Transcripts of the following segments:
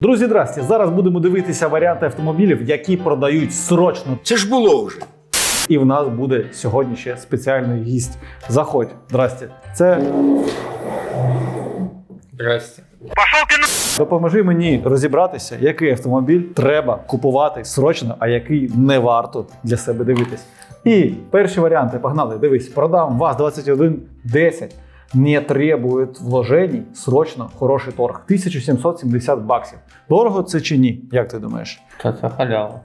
Друзі, здрасте! Зараз будемо дивитися варіанти автомобілів, які продають срочно. Це ж було вже. І в нас буде сьогодні ще спеціальний гість. Заходь, здрасте. Це Здрасте. допоможи мені розібратися, який автомобіль треба купувати срочно, а який не варто для себе дивитись. І перші варіанти погнали. Дивись, продам ВАЗ 2110. Не требует вложений, срочно хороший торг. 1770 баксів. Дорого це чи ні? Як ти думаєш? Та це халява.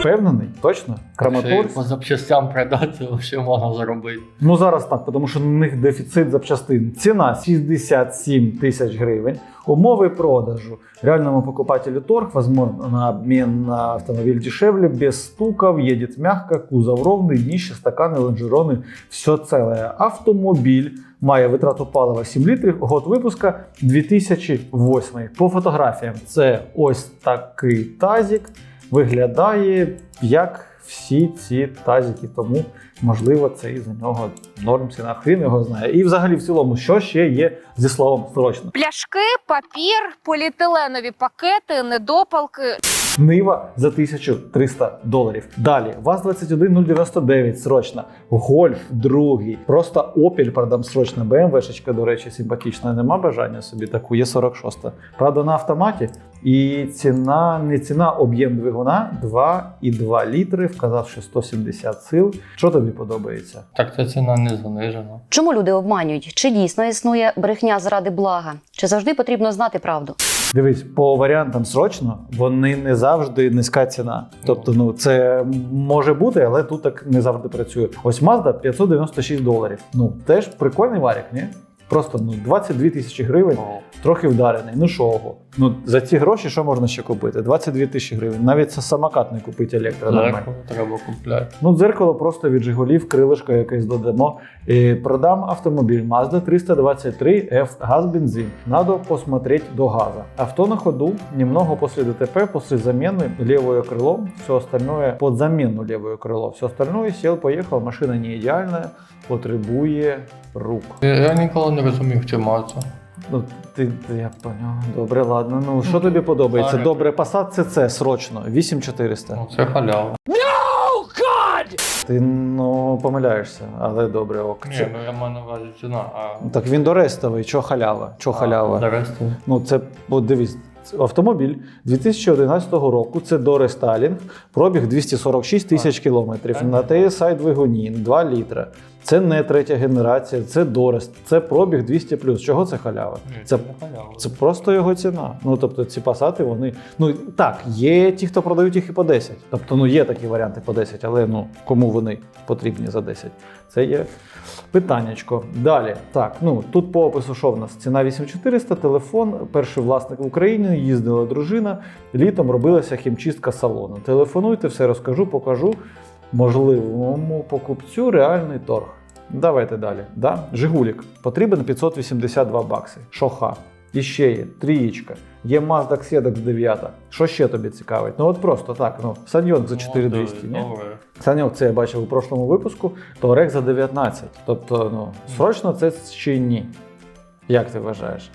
Впевнений? Точно? Краматор? по запчастям продати взагалі можна заробити. Ну зараз так, тому що на них дефіцит запчастин. Ціна 67 тисяч гривень. Умови продажу. Реальному покупателю торг, возможно, обмен на автомобиль дешевле, без стуков, едет мягко, кузов ровный, днище, стакани, лонжерони, все целое. Автомобіль має витрату палива 7 літрів, год випуска 2008. По фотографіям це ось такий тазик. Виглядає як всі ці тазики, тому можливо це і за нього норм ціна. Хрін його знає. І взагалі в цілому, що ще є зі словом срочно. Пляшки, папір, поліетиленові пакети, недопалки. Нива за 1300 доларів. Далі ВАЗ 21099 срочно. Гольф другий. Просто Opel продам срочно. БМВшечка, до речі, симпатична. Нема бажання собі таку. Є 46. Правда, на автоматі. І ціна не ціна, об'єм двигуна 2,2 літри, вказавши 170 сил. Що тобі подобається? Так ця ціна не занижена. Чому люди обманюють? Чи дійсно існує брехня заради блага? Чи завжди потрібно знати правду? Дивись, по варіантам срочно вони не завжди низька ціна. Тобто, ну це може бути, але тут так не завжди працює. Ось Mazda 596 доларів. Ну теж прикольний варік, ні? Просто ну 22 тисячі гривень, трохи вдарений. Ну що? ого? Ну за ці гроші що можна ще купити? 22 тисячі гривень. Навіть це самокат не купить електро. нормально. Зеркало треба купляти. Ну, дзеркало просто від Жигулів, крилишко якесь додамо. І продам автомобіль Mazda 323 F газ бензин. Надо посмотреть до газа. Авто на ходу, немного после ДТП, после замены левое крыло, все остальное под замену левое крыло. Все остальное сел, поехал, машина не идеальная, потребує рук. Я, я ніколи не розумів, чи маза. Ну, ти, ти я поняв. Добре, ладно. Ну, що тобі подобається? Пари. Добре, Passat CC срочно, 8400. Ну це халява. Ти ну помиляєшся, але добре, ок. Ні, Це- ну я маю на увазі ціна, а. Ну, Так він дорестовий, чо халява? Чо халява? А, Доресту. Ну це от дивись. Автомобіль 2011 року це дорестайлінг, пробіг 246 тисяч кілометрів на TSI двигуні 2 літра. Це не третя генерація, це дорест, це пробіг 200 Чого це халява? Ні, Це халява. це просто його ціна. Ну тобто ці пасати, вони. Ну так, є ті, хто продають їх і по 10. Тобто, ну є такі варіанти по 10, але ну кому вони потрібні за 10? Це є питаннячко. Далі, так, ну тут по опису, що в нас? Ціна 8400, телефон, перший власник в Україні, їздила дружина. Літом робилася хімчистка салону. Телефонуйте, все розкажу, покажу. Можливому покупцю реальний торг. Давайте далі. Да? Жигулік потрібен 582 бакси. Шоха. І ще є трієчка. Є Mazda Xedex 9. Що ще тобі цікавить? Ну от просто так. Ну, Саньйонг за 4200. Ні? Добре. Саньок, це я бачив у прошлому випуску, Touareg за 19. Тобто, ну, срочно це чи ні? Як ти вважаєш?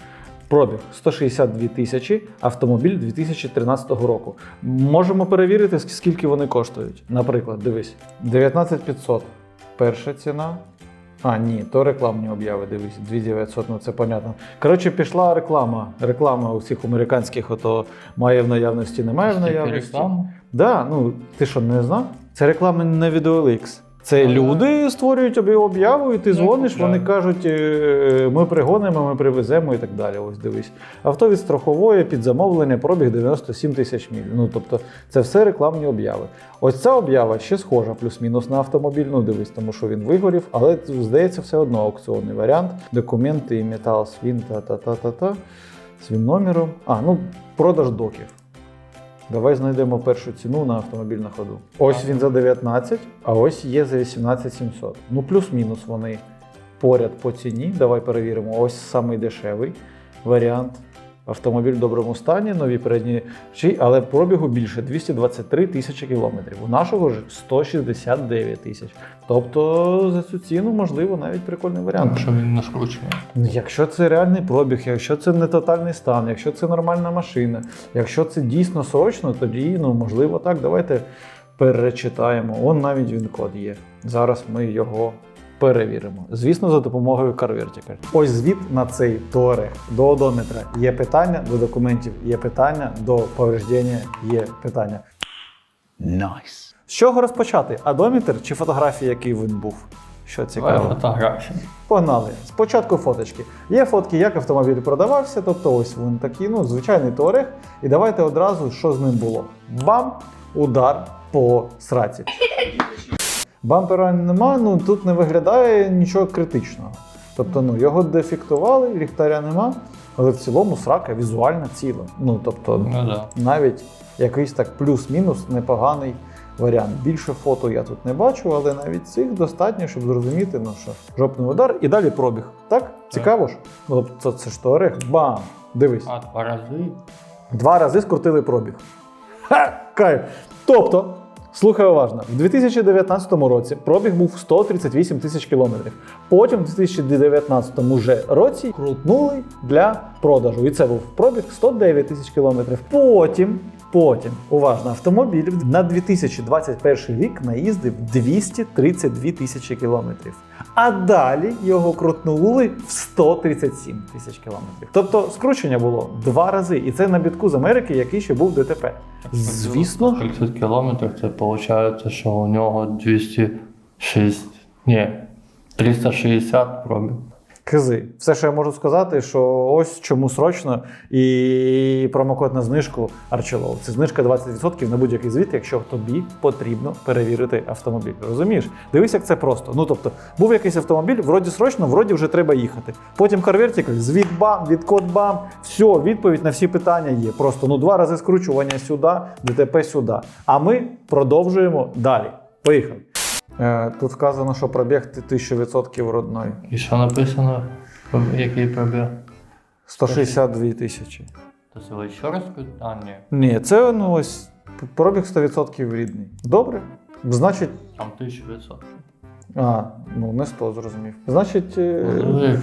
Пробіг 162 тисячі, автомобіль 2013 року. Можемо перевірити, скільки вони коштують. Наприклад, дивись, 19500 перша ціна. А, ні, то рекламні обяви, дивись, 2900, ну це понятно. Коротше, пішла реклама. Реклама у всіх американських, ото має в наявності, немає в наявності. реклам? Да, ну ти що, не знав? Це реклама не VideoLX. Це люди створюють об'яву, і ти Ну, дзвониш, вони кажуть, е, ми пригонимо, ми привеземо і так далі. Ось дивись. Авто від страхової під замовлення, пробіг 97 тисяч міль. Ну тобто це все рекламні обяви. Ось ця об'ява ще схожа, плюс-мінус на автомобіль. Ну дивись, тому що він вигорів, але здається, все одно аукціонний варіант. Документи, і метал, свін, та-та-та-та-та. Свін номером. А, ну продаж доків. Давай знайдемо першу ціну на автомобіль на ходу. Ось він за 19, а ось є за 18 700. Ну, плюс-мінус вони поряд по ціні. Давай перевіримо. Ось самий дешевий варіант. Автомобіль в доброму стані, нові передні чи, але пробігу більше 223 тисячі кілометрів. У нашого ж 169 тисяч. Тобто за цю ціну можливо навіть прикольний варіант. Якщо він. Ну, Якщо це реальний пробіг, якщо це не тотальний стан, якщо це нормальна машина, якщо це дійсно срочно, тоді ну можливо так. Давайте перечитаємо. Он навіть він код є. Зараз ми його перевіримо. Звісно, за допомогою CarVertical. Ось звіт на цей Touareg. До одометра є питання, до документів є питання, до повреждення є питання. Nice. З чого розпочати? Адометр чи фотографії, який він був? Що цікаво? фотографії. Погнали. Спочатку фоточки. Є фотки, як автомобіль продавався, тобто ось він такий, ну, звичайний туарег. І давайте одразу, що з ним було. Бам! Удар по сраці. Бампера нема, ну тут не виглядає нічого критичного. Тобто, ну, його дефектували, ліхтаря нема, але в цілому срака візуально ціла. Ну, тобто, Ну да. навіть якийсь так плюс-мінус непоганий варіант. Більше фото я тут не бачу, але навіть цих достатньо, щоб зрозуміти, ну що жопний удар і далі пробіг. Так? Цікаво ж? Тобто це ж туарег. Бам! Дивись. А, два рази. Два рази скрутили пробіг. Ха! Кайф! Тобто, слухай уважно, в 2019 році пробіг був 138 тисяч кілометрів. Потім в 2019 вже році крутнули для продажу. І це був пробіг 109 тисяч кілометрів. Потім. Потім, уважно, автомобіль на 2021 рік наїздив 232 тисячі кілометрів. А далі його крутнули в 137 тисяч кілометрів. Тобто скручення було два рази, і це на бітку з Америки, який ще був ДТП. Звісно, 30 кілометрів, це виходить, що у нього 206, ні, 360 пробіг. Кизи. Все, що я можу сказати, що ось чому срочно і промокод на знижку Арчелов. Це знижка 20% на будь-який звіт, якщо тобі потрібно перевірити автомобіль. Розумієш? Дивись, як це просто. Ну тобто, був якийсь автомобіль, вроді срочно, вроді вже треба їхати. Потім CarVertical, звіт бам, відкод бам, все, відповідь на всі питання є. Просто ну два рази скручування сюди, ДТП сюди. А ми продовжуємо далі. Поїхали. Е, Тут вказано, що пробіг 1000% родної. І що написано? Який пробіг? 162 тисячі. То це ви ще раз? А, ні. Ні, це ну ось пробіг 100% рідний. Добре. Значить, Там 1000%. а, ну не 100, зрозумів. Значить, е, Можливо,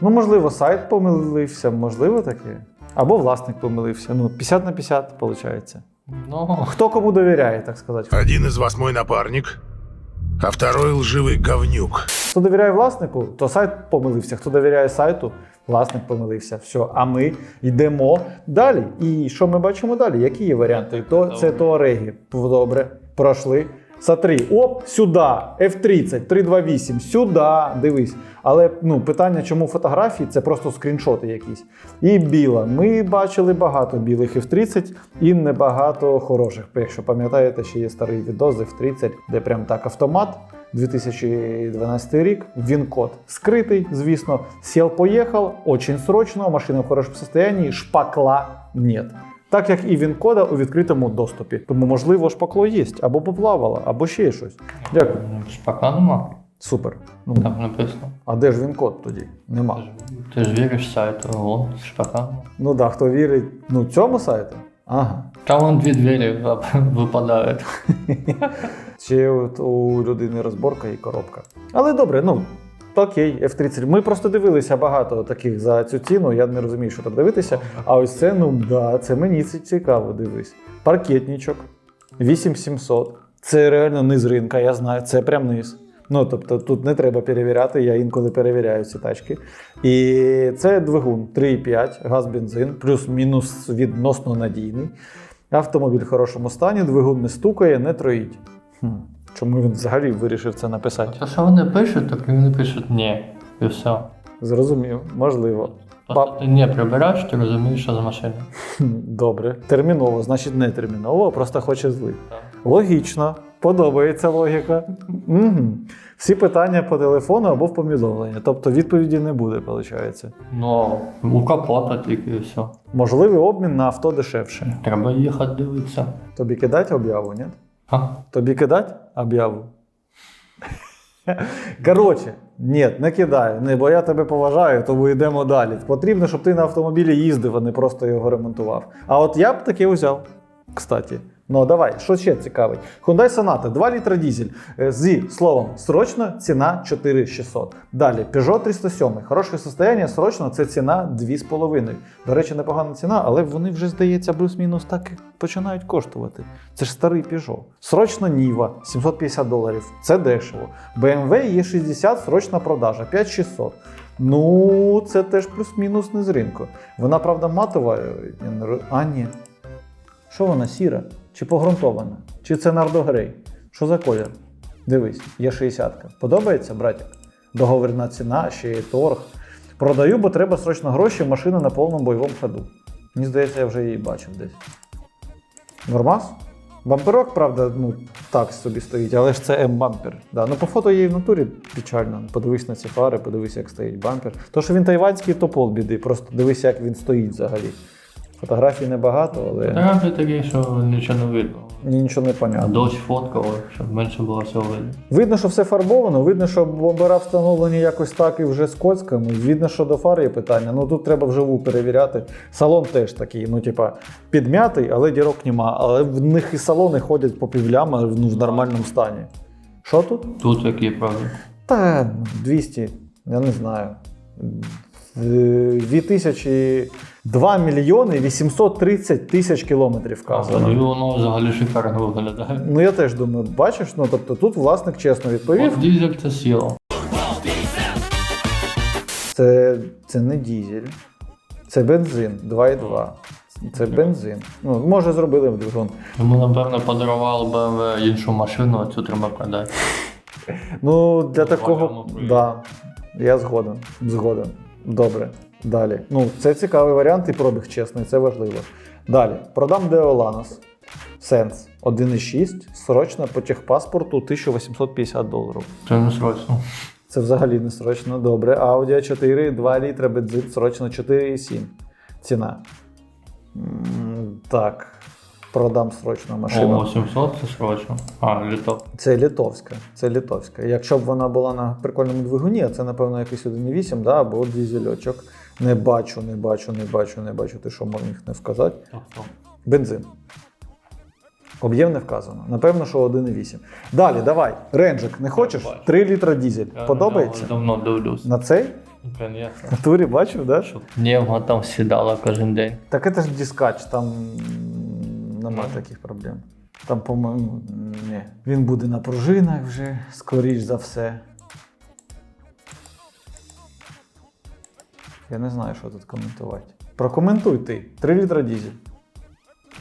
ну можливо, сайт помилився, можливо таке. Або власник помилився. Ну, 50 на 50 виходить. Ну, Хто кому довіряє, так сказати. Один из вас мой напарник, а второй лживый говнюк. Хто довіряє власнику, то сайт помилився. Хто довіряє сайту, власник помилився. Все. А ми йдемо далі. І що ми бачимо далі? Які є варіанти? То це Туареги. Добре, пройшли. Сатрі, оп, сюди, F30, 328, сюди, дивись. Але ну, питання, чому фотографії, це просто скріншоти якісь. І біла. Ми бачили багато білих F30 і небагато хороших. Якщо пам'ятаєте, ще є старий відос з F30, де прям так автомат. 2012 рік, він код скритий, звісно. Сел поїхав, очень срочно, машина в хорошому состоянии, шпакла нет. Так як і він кода у відкритому доступі. Тому, можливо, шпакло є, або поплавало, або ще щось. Дякую. ну, шпака нема. Супер. Ну, Так написано. а де ж він код тоді? Нема. Ти ж, ти ж віриш сайту, вон, шпака. Ну да, хто вірить ну, цьому сайту? Ага. Там вон дві двері випадають. Чи от у людини розборка і коробка. Але добре, ну. Окей, F30. Ми просто дивилися багато таких за цю ціну. Я не розумію, що там дивитися. А ось це, ну да, це мені це цікаво, дивись. Паркетничок 8700. Це реально низ ринка, я знаю, це прям низ. Ну, тобто тут не треба перевіряти, я інколи перевіряю ці тачки. І це двигун 3,5, газ, бензин, плюс-мінус відносно надійний. Автомобіль в хорошому стані, двигун не стукає, не троїть. Хм. Чому він взагалі вирішив це написати? То, що вони пишуть, так і вони пишуть ні. І все. Зрозумів, можливо. Просто ти не прибираєш, ти розумієш, що за машина. Добре. Терміново, значить не терміново, а просто хоче злив. Так. Логічно, подобається логіка. Угу. Всі питання по телефону або в повідомлення. Тобто відповіді не буде, виходить. Ну, у капота тільки і все. Можливий обмін на авто дешевше. Треба їхати дивитися. Тобі кидать об'яву, ні? А? Тобі кидать об'яву? Коротше, ні, не кидай, не, бо я тебе поважаю, тому йдемо далі. Потрібно, щоб ти на автомобілі їздив, а не просто його ремонтував. А от я б таке взяв, кстати. Ну давай, що ще цікавить? Hyundai Sonata, 2 літра дізель е, зі словом срочно ціна 4600. Далі Peugeot 307, хороше состояння, срочно це ціна 2,5. До речі, непогана ціна, але вони вже, здається, плюс-мінус так і починають коштувати. Це ж старий Peugeot. Срочно Ніва 750 доларів. Це дешево. BMW E60 срочна продажа 5600. Ну, це теж плюс-мінус не з ринку. Вона, правда, матова. ро- А, ні. Що вона сіра? Чи погрунтована? Чи це нардогрей? Що за колір? Дивись, є 60. Подобається, братик? Договірна ціна, ще є торг. Продаю, бо треба срочно гроші, машина на повному бойовому ходу. Мені здається, я вже її бачив десь. Нормас? Бамперок, правда, ну так собі стоїть, але ж це М-бампер. Да. Ну, по фото її в натурі печально. Подивись на ці фари, подивись, як стоїть бампер. То, що він тайванський, то полбіди. Просто дивись, як він стоїть взагалі. Фотографій небагато, але Фотографії такі, що нічого не видно. нічого не понятно. дощ фоткав, щоб менше було всього видно. Видно, що все фарбовано, видно, що бомбера встановлені якось так і вже з коцьками. Видно, що до фари є питання. Ну тут треба вживу перевіряти. Салон теж такий, ну типа підм'ятий, але дірок нема. Але в них і салони ходять по півляма ну, в нормальному стані. Що тут? Тут які правда. Та ну, 200, я не знаю. Е, 2000, 2 мільйони 830 тисяч кілометрів вказано. І воно взагалі шикарно виглядає. Ну я теж думаю, бачиш, ну тобто тут власник чесно відповів. От дізель це сіло. Це, це не дізель, це бензин 2,2. Це бензин. Ну, може, зробили в двигун. Йому, напевно, подарували BMW іншу машину, а цю треба продати. Ну, для Ну, такого. Да, я згоден. Згоден. Добре. Далі. Ну, це цікавий варіант і пробіг чесний, це важливо. Далі. Продам Деоланос. Сенс 1,6. Срочно по техпаспорту 1850 доларів. Це не срочно. Це взагалі не срочно добре. Audi a 4, 2 літра бензин, срочно 4,7. Ціна. М, Так. Продам срочно О, машину. 800 це срочно. А, літок. Це літовська. Це літовська. Якщо б вона була на прикольному двигуні, а це, напевно, якийсь 1,8, да, або дізельочок. Не бачу, не бачу, не бачу, не бачу. Ти що міг не вказати? Бензин. Об'єм не вказано. Напевно, що 1,8. Далі, давай. Ренджик, не хочеш? бачу. 3 літра дізель. я Подобається? на Давно дивлюсь. На цей? Звісно. В турі бачив, да? Щоб Нєвга там сідала кожен день. Так це ж дискач, там м, нема таких проблем. Там, по-моєму, ні. Він буде на пружинах вже, скоріш за все. Я не знаю, що тут коментувати. Прокоментуй ти. 3 літра дізель.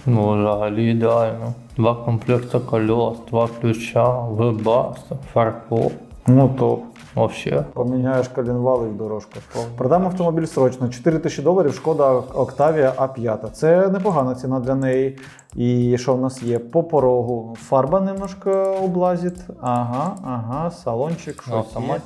Ну, взагалі ідеально. Два комплекти колес, два ключа, вебаста, фаркоп. Ну топ. Вообще. Поміняєш коленвали в дорожку. Продам автомобіль срочно. 4 тисячі доларів, шкода Octavia A5. Це непогана ціна для неї. І що в нас є? По порогу. Фарба немножко облазить. Ага, ага, салончик, Ну, щось є. автомат?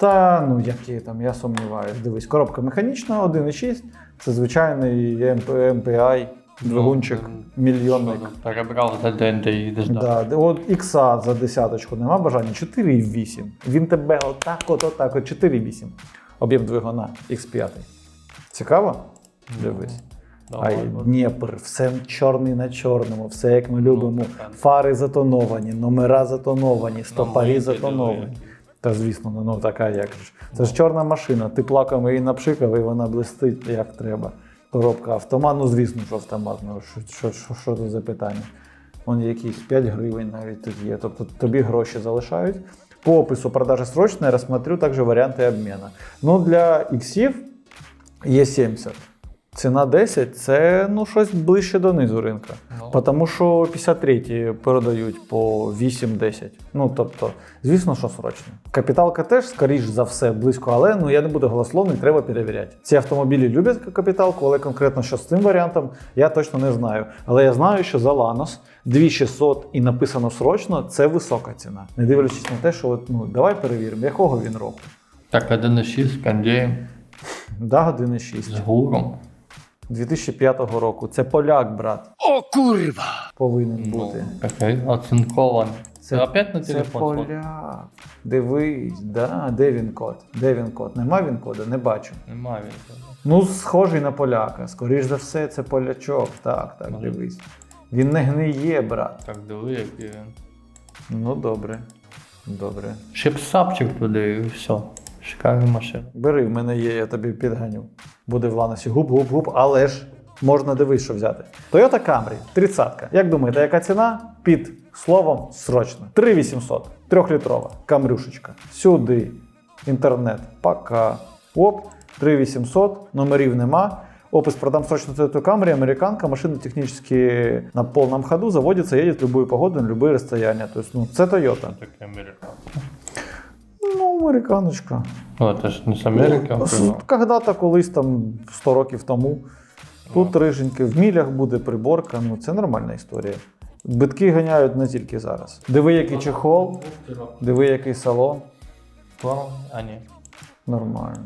Та ну які там, я сумніваюсь. Дивись, коробка механічна, 1,6. Це звичайний MP MPI, двигунчик, Ну, мільйонник. Перебрав за день, де їдеш. Да. От ікса за десяточку нема бажання 4,8. Він тебе отак, от, отак, от 4,8. Об'єм двигуна X5. Цікаво? Дивись. Давай, Ай, ну, Дніпр, все чорний на чорному, все як ми любимо. Фари затоновані, номера затоновані, стопарі затоновані. Та звісно, ну, ну така як ж. Це ж чорна машина. Ти плакав її напшикав, і вона блистить як треба. Коробка автомат, ну звісно, що автомат. Ну що, що, що, що це за питання? Вон якісь 5 гривень навіть тут є. Тобто тобі гроші залишають. По опису продажи срочно я рассмотрю также варіанти обміну. Ну, для іксів є 70. Ціна 10 це ну, щось ближче донизу ринка. Ну. Тому що 53 передають по 8-10. Ну тобто, звісно, що срочно. Капіталка теж, скоріш за все, близько, але ну я не буду голословний, треба перевіряти. Ці автомобілі люблять капіталку, але конкретно що з цим варіантом, я точно не знаю. Але я знаю, що за Lanos 2600 і написано срочно це висока ціна. Не дивлячись на те, що от, ну, давай перевіримо, якого він року. Так, 1,6 з кондеєм, Да, години 6. з гуром. 2005 року. Це поляк, брат. О, курва! Повинен бути. Ну, такий оцинкований. Це, Опять на це поляк. Дивись, да, де він код? Де він код? Нема він кода? Не бачу. Немає він. того. Ну, схожий на поляка. Скоріш за все, це полячок. Так, так, Може. дивись. Він не гниє, брат. Так, диви, який він. Ну, добре. Добре. Ще б сапчик туди і все. Шикарна машина. Бери, в мене є, я тобі підганю. Буде в ланосі губ-губ-губ, але ж можна дивись, що взяти. Toyota Camry, 30. Як думаєте, яка ціна? Під словом срочно. 3800. Трьохлітрова. Камрюшечка. Сюди. Інтернет. Пока. Оп. 3800. Номерів нема. Опис продам срочно Toyota Camry, американка, машина технически на полном ходу, заводится, едет в любую погоду, на любые расстояния. То есть, ну, це Toyota. Таке американка. Ну, американочка. Ну, це ж не з Америки, Ну. Когда-то колись там 100 років тому. Тут риженьки, в мілях буде приборка, ну це нормальна історія. Битки ганяють не тільки зараз. Диви, який чехол, диви, який салон. А, ні. Нормально.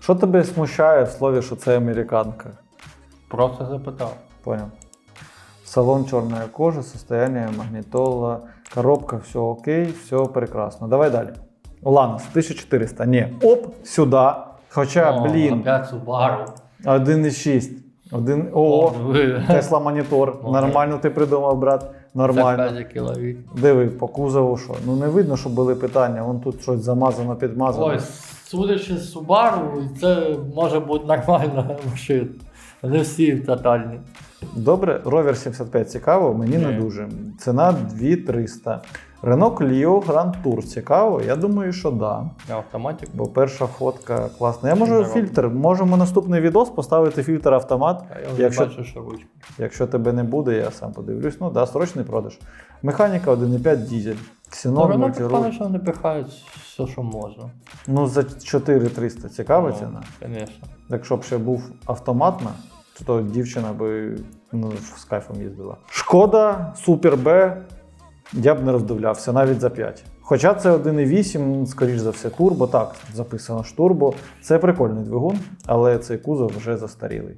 Що тебе смущає в слові, що це американка? Просто запитав. Понял. Салон черная кожа, состояние магнитола, коробка, все окей, все прекрасно. Давай далі. Ланос, 1400. Не. Оп, сюди. Хоча, О, блін, Опять Subaru. 1,6. Один... О. Тесла монітор. Нормально ти придумав, брат. Нормально. Диви, по кузову що. Ну не видно, що були питання. Вон тут щось замазано, підмазано. Ой, судячи з Subaru, це може бути нормальна машина. Вони всі тотальні. Добре, Rover 75 цікаво, мені не дуже. Ціна 2300. Renault Clio Grand Tour цікаво? Я думаю, що да. Автоматик. Бо перша фотка класна. Я можу фільтр, можемо наступний відос поставити фільтр автомат. А я вже Якщо, бачу, що ручка. якщо тебе не буде, я сам подивлюсь. Ну да, срочний продаж. Механіка 1,5 дізель. Ну, Ксенон воно мультируль. що вони пихають все, що можна. Ну за 4300 цікава Ну, ціна. Звісно. Якщо б ще був автоматна, то дівчина би ну, з кайфом їздила. Шкода Супер Б я б не роздивлявся навіть за 5. Хоча це 1,8, скоріш за все, турбо. Так, записано ж турбо. Це прикольний двигун, але цей кузов вже застарілий.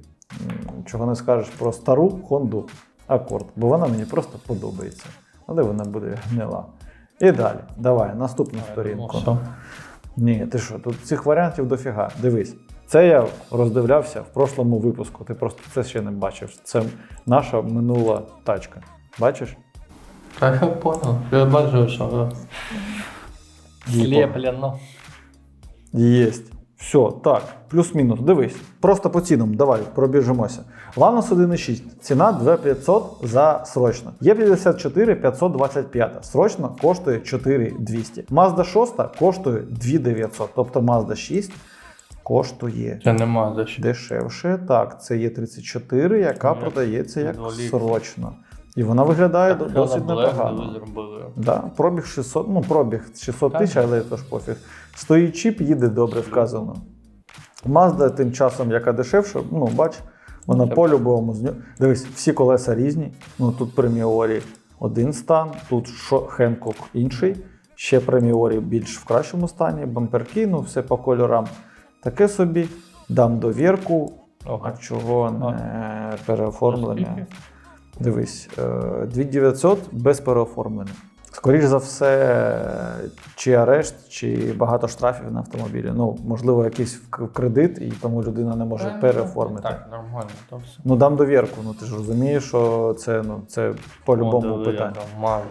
Чого не скажеш про стару Honda Accord, бо вона мені просто подобається. Але вона буде гнила. І далі. Давай, наступну сторінку. Ні, ти що, тут цих варіантів дофіга. Дивись. Це я роздивлявся в прошлому випуску. Ти просто це ще не бачив. Це наша минула тачка. Бачиш? Так я понял. Я бачу, що слеплено. Єсть. Все, так, плюс-мінус. Дивись. Просто по цінам, давай пробіжимося. Ланос 1,6. Ціна 2500 за срочно. Є 54 525. Срочно коштує 4200. Mazda 6 коштує 2900. Тобто Mazda 6 коштує Це нема за що. Дешевше, так, це є 34, яка Ні, продається як інвалід. срочно. І вона виглядає Так, досить непогано. зробили. Да, пробіг 600, ну пробіг 600 Так. тисяч, але то ж пофіг. Стоїть чіп, їде добре вказано. Mazda тим часом, яка дешевша, ну бач, вона Це по-любому з нього. Дивись, всі колеса різні. Ну тут преміорі один стан, тут шо, Хенкок інший. Ще преміорі більш в кращому стані, бамперки, ну все по кольорам. Таке собі. Дам довірку, а чого не переоформлення? Дивись, е, 2900 без переоформлення. Скоріше за все, чи арешт, чи багато штрафів на автомобілі. Ну, можливо, якийсь кредит, і тому людина не може переоформити. Так, нормально, то все. Ну, дам довірку. Ну ти ж розумієш, що це, ну, це по-любому питання. яка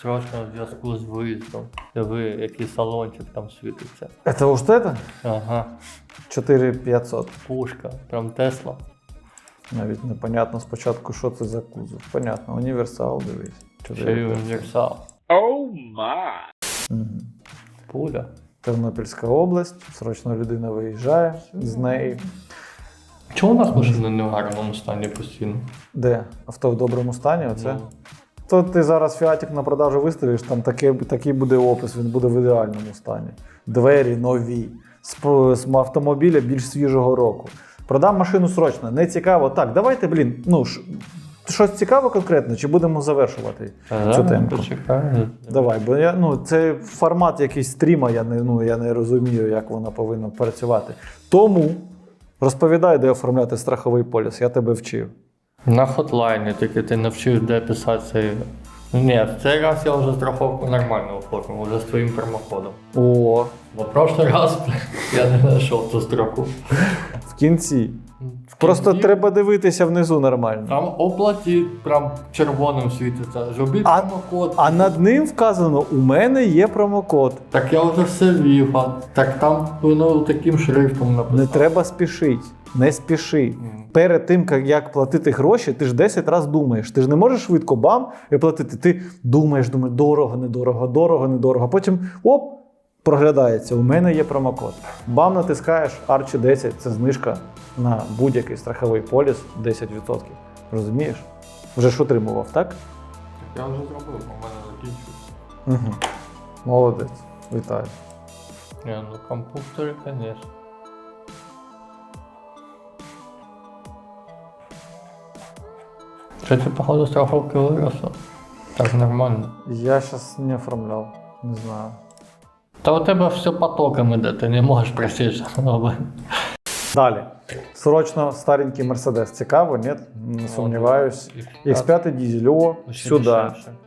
Срочно в зв'язку з виїздом. Диви, який салончик там світиться. Це уж це? Ага, 4500. пушка, прям Тесла. Навіть непонятно спочатку, що це за кузов. Понятно, універсал, дивись. Ще й 4500. Мгм. Пуля. Тернопільська область, срочно людина виїжджає з неї. Чому у нас машина не в гарному стані постійно? Де? Авто в доброму стані, оце? Ну, То ти зараз фіатик на продажу виставиш, там таке, такий буде опис, він буде в ідеальному стані. Двері нові, з, з автомобіля більш свіжого року. Продам машину срочно, не цікаво. Так, давайте, блін, ну ш- щось цікаво конкретно, чи будемо завершувати та цю тему? Почекай. Давай, бо я ну це формат якийсь стріма, я не, ну, я не розумію, як воно повинно працювати. Тому розповідай, де оформляти страховий поліс, я тебе вчив. На хотлайні, тільки ти навчив, де писати цей Ні, в цей раз я вже страховку нормально оформив, вже з твоїм промоходом. О, Бо прошлий раз я не знайшов ту строку. в кінці. Просто кінці треба дивитися внизу нормально. Там оплаті прям червоним світиться. Зробіть А- промокод. А над ним вказано: у мене є промокод. Так я вже все ввів, а так там воно таким шрифтом написано. Не треба спішити. Не спіши. Мгм. Перед тим, як- платити гроші, ти ж 10 разів думаєш. Ти ж не можеш швидко бам і платити. Ти думаєш, думаєш, дорого, недорого, дорого, недорого. Потім оп, проглядається. У мене є промокод. Бам, натискаєш Арчі 10 це знижка на будь-який страховий поліс 10%. Розумієш? Вже ж отримував, так? Так я вже зробив, у мене закінчився. Угу. Молодець. Вітаю. Ні, ну комп'ютери, звісно. Що ти, походу, страховки виросла? Так нормально. Я зараз не оформляв, не знаю. Та у тебе все потоком іде, ти не можеш просити. Далі. Срочно старенький Мерседес. Цікаво, ні? Не сумніваюсь. X5 дізель, о, сюди.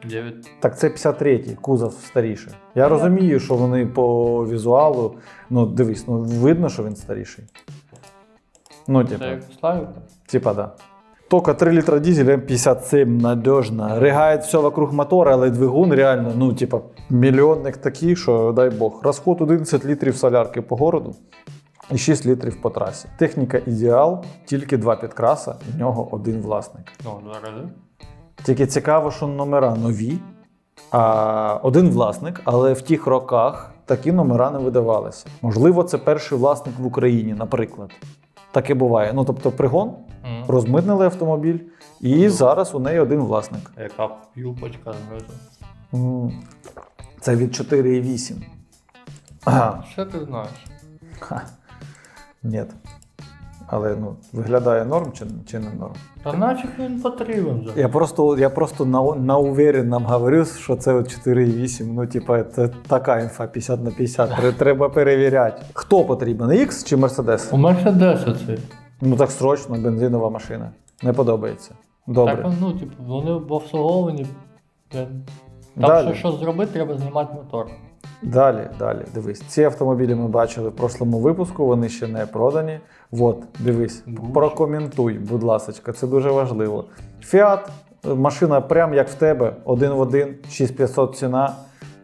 9. Так це 53-й, кузов старіший. Я розумію, що вони по візуалу, ну дивись, ну видно, що він старіший. Ну, типа, Це як типа, да. Только 3 литра дизель М57 надежно. Ригает все вокруг мотора, але двигун реально, ну, типа, мільйонник такий, що дай Бог. Розход 11 літрів солярки по городу і 6 літрів по трасі. Техніка ідеал, тільки два підкраса, в нього один власник. Ну, два рази. Тільки цікаво, що номера нові, а один власник, але в тих роках такі номера не видавалися. Можливо, це перший власник в Україні, наприклад. Таке буває. Ну тобто, пригон, Мгм. розмитнили автомобіль, і зараз у неї один власник. Яка юбочка знизу. Це від 4,8. Ага, Що ти знаєш? ха. Ні. Але ну, виглядає норм чи, чи не норм? Та нафіг він потрібен. Я просто, я просто на, на уверенном говорю, що це 4,8. Ну, типа, це така інфа 50 на 50. Треба перевіряти. Хто потрібен? X чи Mercedes? У Мерседеса це. Ну так срочно, бензинова машина. Не подобається. Добре. Так, ну, типу, вони в обслуговуванні. Там Далі. що, що зробити, треба знімати мотор. Далі, далі, дивись. Ці автомобілі ми бачили в прошлому випуску, вони ще не продані. От, дивись, Гуч. прокоментуй, будь ласка, це дуже важливо. Фіат, машина прям як в тебе, один в один, 6500 ціна.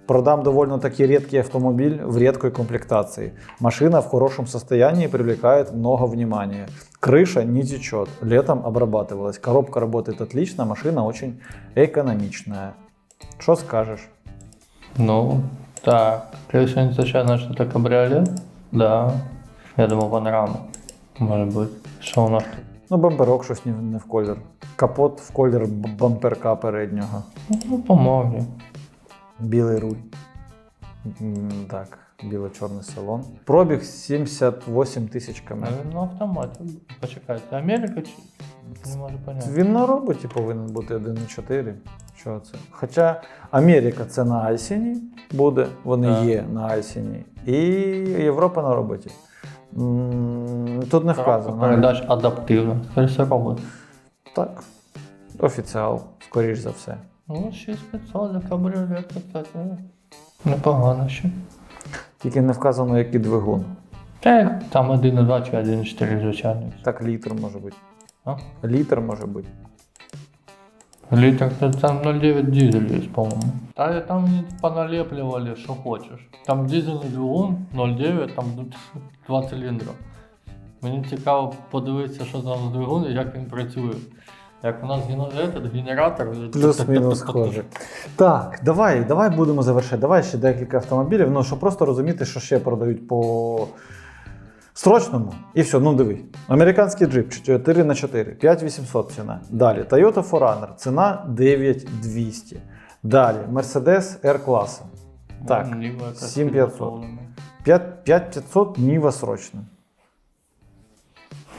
Продам довольно таки редкий автомобиль в редкой комплектации. Машина в хорошем состоянии и привлекает много внимания. Крыша не течет, летом обрабатывалась. Коробка работает отлично, машина очень экономичная. Что скажешь? Ну, так. Крыша звичайно, що це кабріолет? Да. Я думав, панорама. Може бути. Що у нас тут? Ну, бамперок щось не, не в колір. Капот в колір б- бамперка переднього. Ну, поможе. Білий руль. М, Так, біло-чорний салон. Пробіг 78 тисяч км. Ну, на автоматі. Почекай, Америка чи? Не можу поняти. Він на роботі повинен бути 1,4. Що це? Хоча Америка це на Айсіні буде, вони Так. є на Айсіні. І Європа на роботі. Тут не вказано. Передач адаптивна. Це робот. Так. Офіціал, скоріш за все. Ну, 6500 за кабріолет, кстати. Непогано ще. Тільки не вказано, який двигун. Та там 1,2 чи 1,4 звичайно. Так, літр може бути. А? Літр може бути. Літр, це там 0,9 дизель є, по-моєму. Та там мені поналеплювали, що хочеш. Там дизельний двигун 0,9, там 2 циліндра. Мені цікаво подивитися, що там за двигун і як він працює. Як у нас ген- этот, генератор. Плюс-мінус схоже. Так, давай, давай будемо завершити. Давай ще декілька автомобілів, ну щоб просто розуміти, що ще продають по срочному. І все, ну диви. Американський джип 4 на 4 5800 ціна. Далі Toyota 4Runner, ціна 9200. Далі Mercedes R класу. Так, 7500. 5500 Ніва срочно.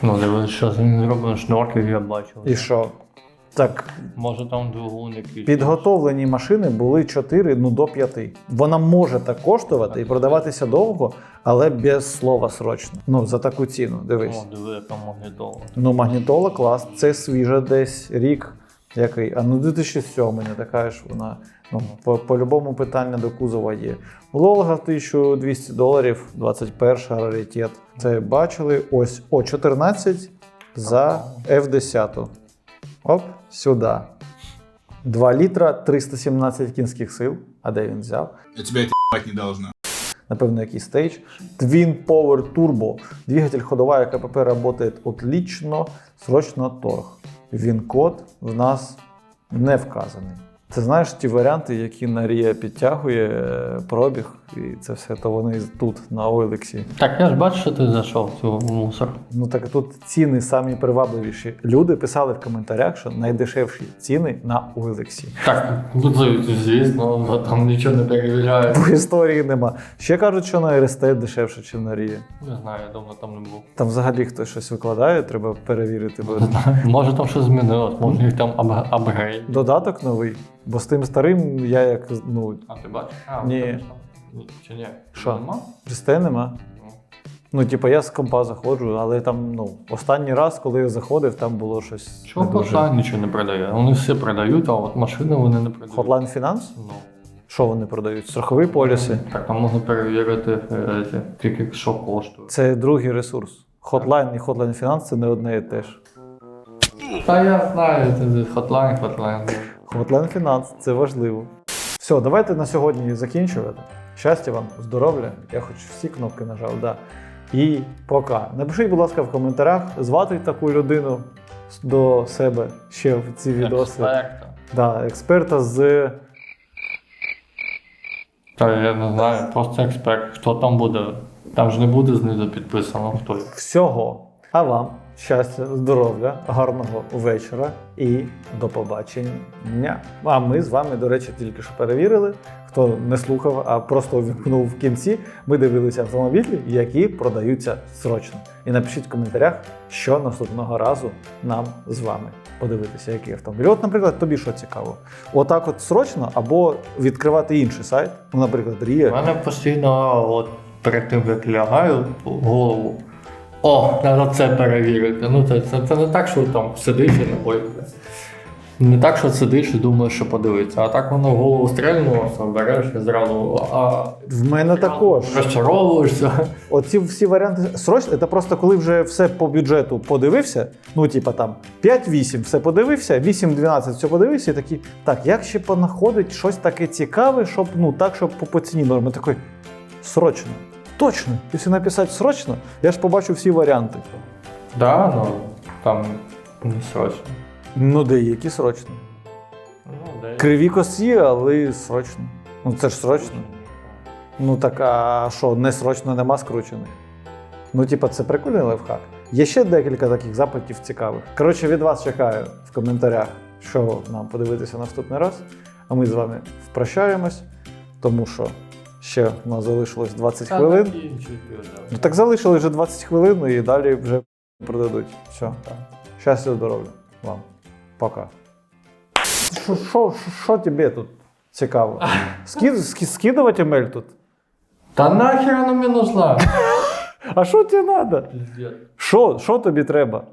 Ну, дивись, що з ним зроблено шнорків, я бачив. І що? Так, Може там двигун якийсь. Підготовлені машини були 4 ну, до 5. Вона може так коштувати і продаватися довго, але без слова срочно. Ну, за таку ціну, дивись. О, диви, яка магнітола. Ну, магнітола клас, це свіжа десь рік, Який? А ну 2007 не така ж вона. Ну, по, по-любому питання до кузова є. Волга 1200 доларів, 21 раритет. Це бачили. Ось о 14 за F10. Оп, сюди. 2 літра 317 кінських сил. А де він взяв? Я тебя это не должна. напевно, якийсь стейдж. Twin Power Turbo. Двигатель ходовая КПП работает отлично, срочно торг. Він код в нас не вказаний. Це знаєш ті варіанти, які Нарія підтягує е, пробіг, і це все то вони тут на OLX. Так, я ж бачу, що ти зайшов цю мусор. Ну так тут ціни самі привабливіші. Люди писали в коментарях, що найдешевші ціни на OLX. Так, ну це звісно, там нічого не перевіряє. В історії нема. Ще кажуть, що на RST дешевше, ніж на Рія. Не знаю, я давно там не був. Там взагалі хтось щось викладає, треба перевірити. Бо Може там щось змінилось, може їх там ап- апгрейд. додаток новий. Бо з тим старим я як ну, А ти бачиш? А, Ні. що? Ні, Чи ні? Що? Нема? RST нема. Ну. Ну, типу, я з компа заходжу, але там, ну, останній раз, коли я заходив, там було щось. Чого не дуже. Нічого не продає? Вони всі продають, а от машини вони не продають. Hotline Finance? Ну. Що вони продають? Страхові поліси. Так, там можна перевірити, е, ці, скільки що коштує. Це другий ресурс. Hotline і Hotline Finance це не одне і те ж. Та я знаю, це Hotline, Hotline. Hotline Finance це важливо. Все, давайте на сьогодні закінчувати. Щастя вам, здоров'я. Я хоч всі кнопки нажав, да. І пока. Напишіть, будь ласка, в коментарях, звати таку людину до себе ще в ці відоси. Експерта. Да, експерта з Та я не знаю, просто експерт. Хто там буде? Там ж не буде знизу підписано, хто. всього. А вам щастя, здоров'я, гарного вечора і до побачення. А ми з вами, до речі, тільки що перевірили. Хто не слухав, а просто увімкнув в кінці. Ми дивилися автомобілі, які продаються срочно. І напишіть в коментарях, що наступного разу нам з вами подивитися, який автомобіль. От, наприклад, тобі що цікаво? Отак, от срочно, або відкривати інший сайт, ну, наприклад, У мене постійно, от перед тим як лягаю голову. О, треба це перевірити. Ну, це, це, це не так, що там сидиш і не ой. Не так, що сидиш і думаєш, що подивитися, а так воно в голову стрельнулося, береш і зразу а, В мене також. розчаровуєшся. Оці всі варіанти срочно, це просто коли вже все по бюджету подивився. Ну, типа там 5-8 все подивився, 8-12 все подивився, і такі, так, як ще понаходить щось таке цікаве, щоб ну так, щоб по, по ціні норми. Такий срочно. Точно. Якщо написати срочно, я ж побачу всі варіанти. Да, ну там не срочно. Ну, деякі срочно. Ну, де. Криві косі, але срочно. Ну це ж срочно. Ну так а що, не срочно нема скручених? Ну, типа, це прикольний лайфхак. Є ще декілька таких запитів цікавих. Коротше, від вас чекаю в коментарях, що нам подивитися наступний раз. А ми з вами впрощаємось, тому що ще у нас залишилось 20 хвилин. Ну так залишили вже 20 хвилин і далі вже продадуть. Все. Щастя, здоров'я вам. Пока. Що- тобі тут цікаво? Скид, ски- скидувати емель тут? Та нахер вона мені нужна? А що тобі треба? Що, що тобі треба?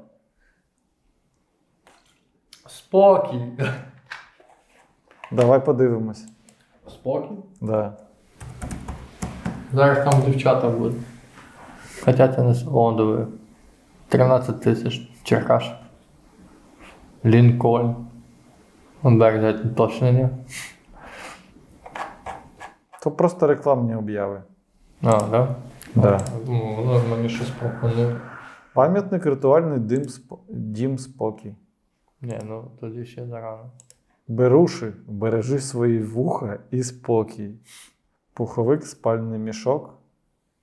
Спокій. Давай подивимось. Спокій? Да. Зараз там дівчата будуть. Хоча це не диви. 13 тисяч Черкаш. Лінкольн. Березять уточнення. То просто рекламні обяви. А, да? Да. Ну, воно мені щось пропонує. Пам'ятник ритуальний дим спо- дім спокій. Ні, ну тоді ще зарано. Беруши, бережи свої вуха і спокій. Пуховик, спальний мішок,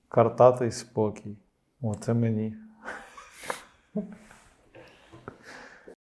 картатий спокій. О, це мені.